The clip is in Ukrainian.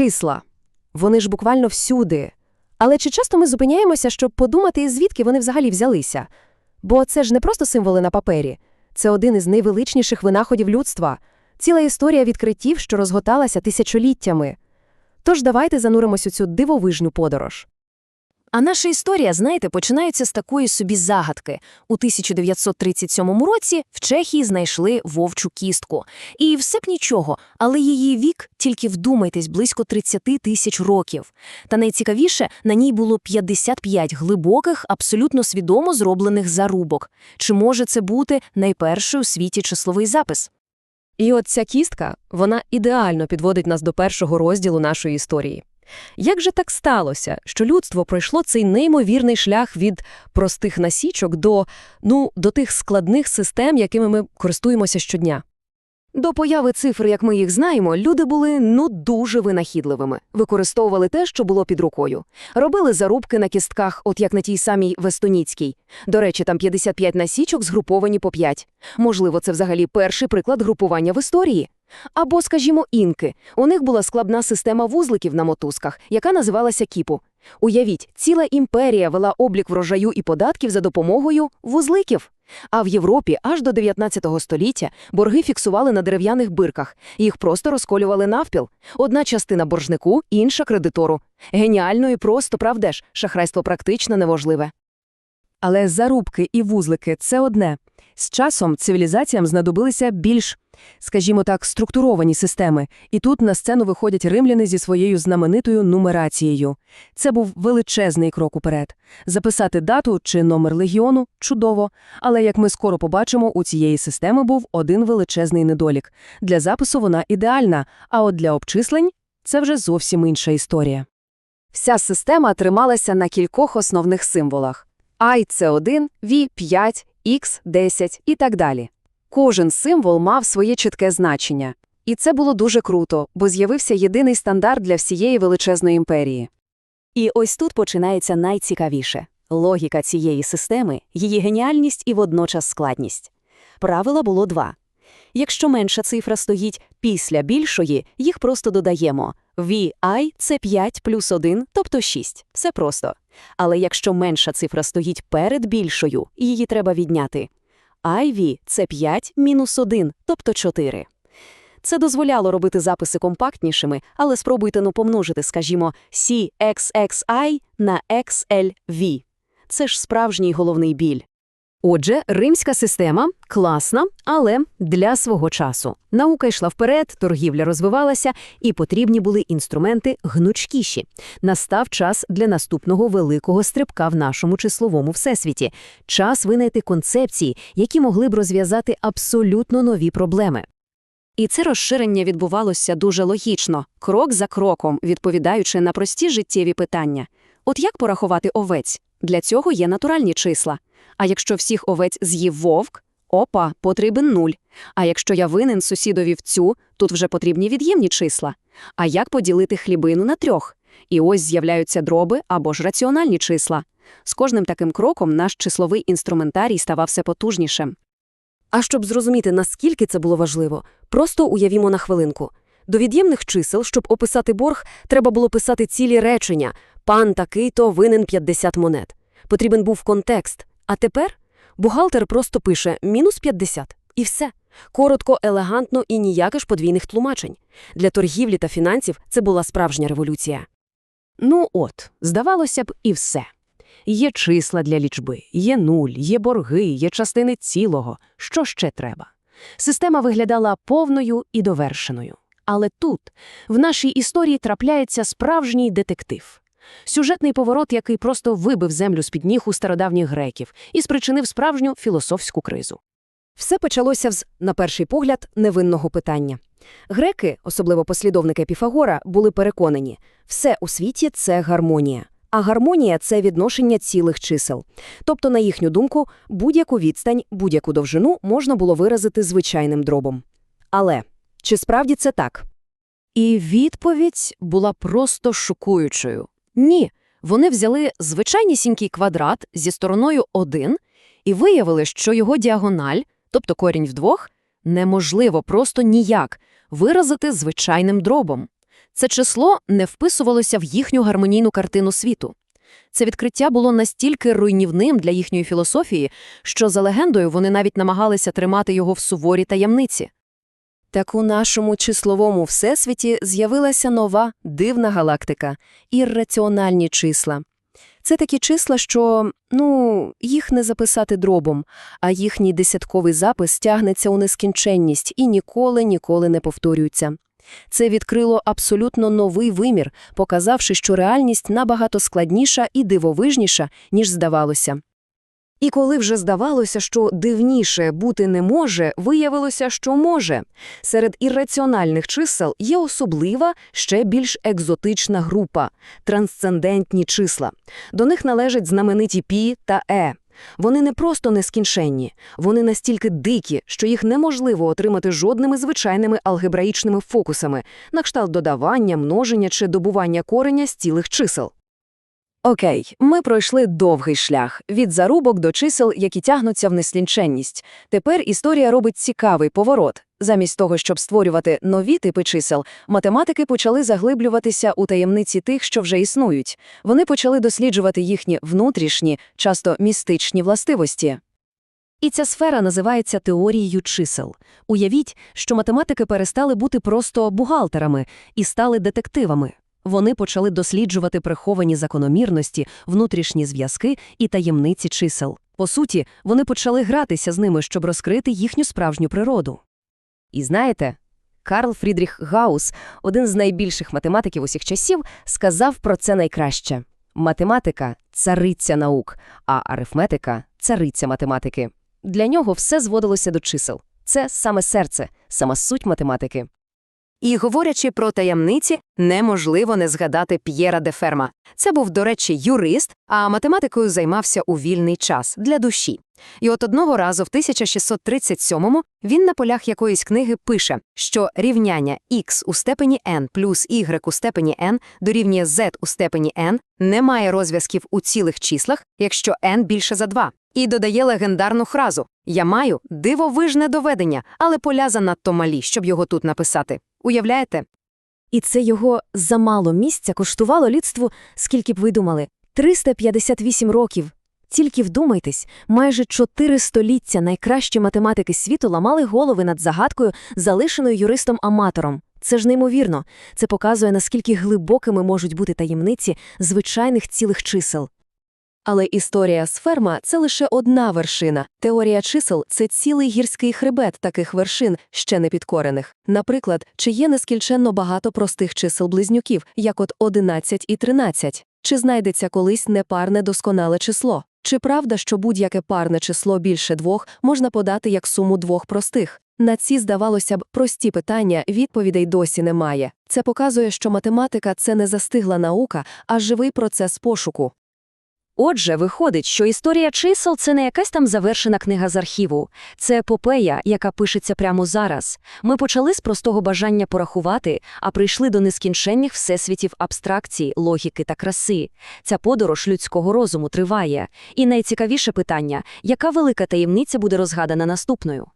Числа. Вони ж буквально всюди. Але чи часто ми зупиняємося, щоб подумати, звідки вони взагалі взялися? Бо це ж не просто символи на папері. Це один із найвеличніших винаходів людства. Ціла історія відкриттів, що розготалася тисячоліттями. Тож давайте зануримось у цю дивовижну подорож. А наша історія, знаєте, починається з такої собі загадки. У 1937 році в Чехії знайшли вовчу кістку. І все б нічого, але її вік, тільки вдумайтесь, близько 30 тисяч років. Та найцікавіше, на ній було 55 глибоких, абсолютно свідомо зроблених зарубок. Чи може це бути найперший у світі числовий запис? І от ця кістка, вона ідеально підводить нас до першого розділу нашої історії. Як же так сталося, що людство пройшло цей неймовірний шлях від простих насічок до, ну, до тих складних систем, якими ми користуємося щодня? До появи цифр, як ми їх знаємо, люди були ну дуже винахідливими, використовували те, що було під рукою. Робили зарубки на кістках, от як на тій самій Вестоніцькій. До речі, там 55 насічок згруповані по 5. Можливо, це взагалі перший приклад групування в історії. Або, скажімо, інки. У них була складна система вузликів на мотузках, яка називалася кіпу. Уявіть, ціла імперія вела облік врожаю і податків за допомогою вузликів. А в Європі аж до 19 століття борги фіксували на дерев'яних бирках, їх просто розколювали навпіл. Одна частина боржнику, інша кредитору. Геніально і просто, правда ж, шахрайство практично неважливе. Але зарубки і вузлики – це одне. З часом цивілізаціям знадобилися більш, скажімо так, структуровані системи, і тут на сцену виходять римляни зі своєю знаменитою нумерацією. Це був величезний крок уперед. Записати дату чи номер легіону – чудово, але, як ми скоро побачимо, у цієї системи був один величезний недолік. Для запису вона ідеальна, а от для обчислень – це вже зовсім інша історія. Вся система трималася на кількох основних символах. I – це 1, V – 5, X – 10 і так далі. Кожен символ мав своє чітке значення. І це було дуже круто, бо з'явився єдиний стандарт для всієї величезної імперії. І ось тут починається найцікавіше – логіка цієї системи, її геніальність і водночас складність. Правила було два. Якщо менша цифра стоїть після більшої, їх просто додаємо. VI – це 5 плюс 1, тобто 6. Все просто. Але якщо менша цифра стоїть перед більшою, її треба відняти. IV – це 5 мінус 1, тобто 4. Це дозволяло робити записи компактнішими, але спробуйте ну помножити, скажімо, CXXI на XLV. Це ж справжній головний біль. Отже, римська система класна, але для свого часу. Наука йшла вперед, торгівля розвивалася, і потрібні були інструменти гнучкіші. Настав час для наступного великого стрибка в нашому числовому всесвіті. Час винайти концепції, які могли б розв'язати абсолютно нові проблеми. І це розширення відбувалося дуже логічно, крок за кроком, відповідаючи на прості життєві питання. От як порахувати овець? Для цього є натуральні числа. А якщо всіх овець з'їв вовк, опа, потрібен нуль. А якщо я винен сусідові вцю, тут вже потрібні від'ємні числа. А як поділити хлібину на трьох? І ось з'являються дроби або ж раціональні числа. З кожним таким кроком наш числовий інструментарій ставав все потужнішим. А щоб зрозуміти, наскільки це було важливо, просто уявімо на хвилинку. До від'ємних чисел, щоб описати борг, треба було писати цілі речення «пан такий-то винен 50 монет». Потрібен був контекст. А тепер бухгалтер просто пише «мінус 50» і все. Коротко, елегантно і ніяких подвійних тлумачень. Для торгівлі та фінансів це була справжня революція. Ну от, здавалося б, і все. Є числа для лічби, є нуль, є борги, є частини цілого. Що ще треба? Система виглядала повною і довершеною. Але тут, в нашій історії, трапляється справжній детектив. Сюжетний поворот, який просто вибив землю з-під ніг у стародавніх греків і спричинив справжню філософську кризу. Все почалося з, на перший погляд, невинного питання. Греки, особливо послідовники Піфагора, були переконані, все у світі – це гармонія. А гармонія – це відношення цілих чисел. Тобто, на їхню думку, будь-яку відстань, будь-яку довжину можна було виразити звичайним дробом. Але чи справді це так? І відповідь була просто шокуючою. Ні, вони взяли звичайнісінький квадрат зі стороною 1 і виявили, що його діагональ, тобто корінь вдвох, неможливо просто ніяк виразити звичайним дробом. Це число не вписувалося в їхню гармонійну картину світу. Це відкриття було настільки руйнівним для їхньої філософії, що, за легендою, вони навіть намагалися тримати його в суворій таємниці. Так у нашому числовому всесвіті з'явилася нова дивна галактика – ірраціональні числа. Це такі числа, що, ну, їх не записати дробом, а їхній десятковий запис тягнеться у нескінченність і ніколи-ніколи не повторюється. Це відкрило абсолютно новий вимір, показавши, що реальність набагато складніша і дивовижніша, ніж здавалося. І коли вже здавалося, що дивніше бути не може, виявилося, що може. Серед ірраціональних чисел є особлива, ще більш екзотична група – трансцендентні числа. До них належать знамениті пі та е. Вони не просто нескінченні, вони настільки дикі, що їх неможливо отримати жодними звичайними алгебраїчними фокусами, на кшталт додавання, множення чи добування кореня з цілих чисел. Окей, ми пройшли довгий шлях – від зарубок до чисел, які тягнуться в неслінченність. Тепер історія робить цікавий поворот. Замість того, щоб створювати нові типи чисел, математики почали заглиблюватися у таємниці тих, що вже існують. Вони почали досліджувати їхні внутрішні, часто містичні властивості. І ця сфера називається теорією чисел. Уявіть, що математики перестали бути просто бухгалтерами і стали детективами. Вони почали досліджувати приховані закономірності, внутрішні зв'язки і таємниці чисел. По суті, вони почали гратися з ними, щоб розкрити їхню справжню природу. І знаєте, Карл Фрідріх Гаус, один з найбільших математиків усіх часів, сказав про це найкраще. Математика – цариця наук, а арифметика – цариця математики. Для нього все зводилося до чисел. Це саме серце, сама суть математики. І говорячи про таємниці, неможливо не згадати П'єра де Ферма. Це був, до речі, юрист, а математикою займався у вільний час для душі. І от одного разу в 1637-му він на полях якоїсь книги пише, що рівняння x у степені n плюс y у степені n дорівнює z у степені n не має розв'язків у цілих числах, якщо n більше за 2. І додає легендарну фразу «Я маю дивовижне доведення, але поля занадто малі, щоб його тут написати». Уявляєте? І це його замало місця коштувало людству, скільки б ви думали, 358 років. Тільки вдумайтесь, майже чотири століття найкращі математики світу ламали голови над загадкою, залишеною юристом-аматором. Це ж неймовірно. Це показує, наскільки глибокими можуть бути таємниці звичайних цілих чисел. Але історія з ферма – це лише одна вершина. Теорія чисел – це цілий гірський хребет таких вершин, ще не підкорених. Наприклад, чи є нескінченно багато простих чисел-близнюків, як от 11 і 13? Чи знайдеться колись непарне досконале число? Чи правда, що будь-яке парне число більше двох можна подати як суму двох простих? На ці, здавалося б, прості питання відповідей досі немає. Це показує, що математика – це не застигла наука, а живий процес пошуку. Отже, виходить, що історія чисел – це не якась там завершена книга з архіву. Це епопея, яка пишеться прямо зараз. Ми почали з простого бажання порахувати, а прийшли до нескінченних всесвітів абстракції, логіки та краси. Ця подорож людського розуму триває. І найцікавіше питання – яка велика таємниця буде розгадана наступною?